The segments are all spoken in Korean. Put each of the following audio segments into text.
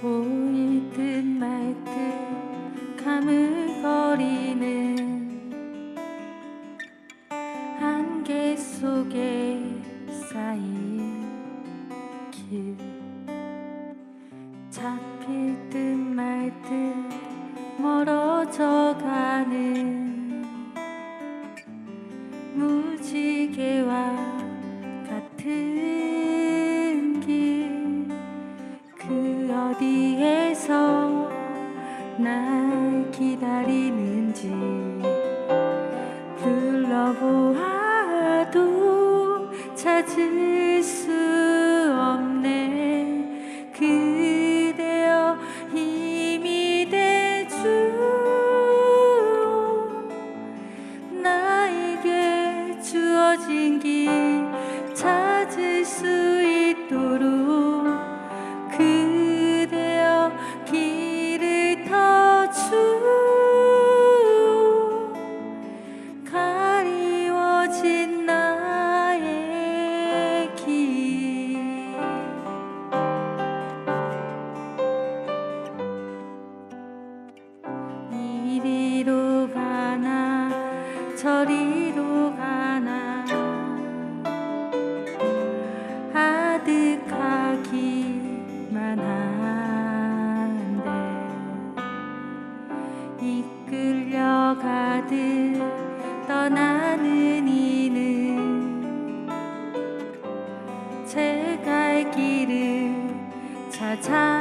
보이듯 말듯 가물거리는 안개 속에 쌓인 길 잡힐 듯 말듯 멀어져 가는 무지개와 같은 길. 그 어디에서 날 기다리는지 주어진 길 찾을 수 있도록 그대여 길을 터주. 가리워진 나의 길. 이리로 가나 저리로 떠나는 이는 제 갈 길을 찾았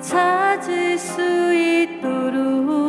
찾을 수 있도록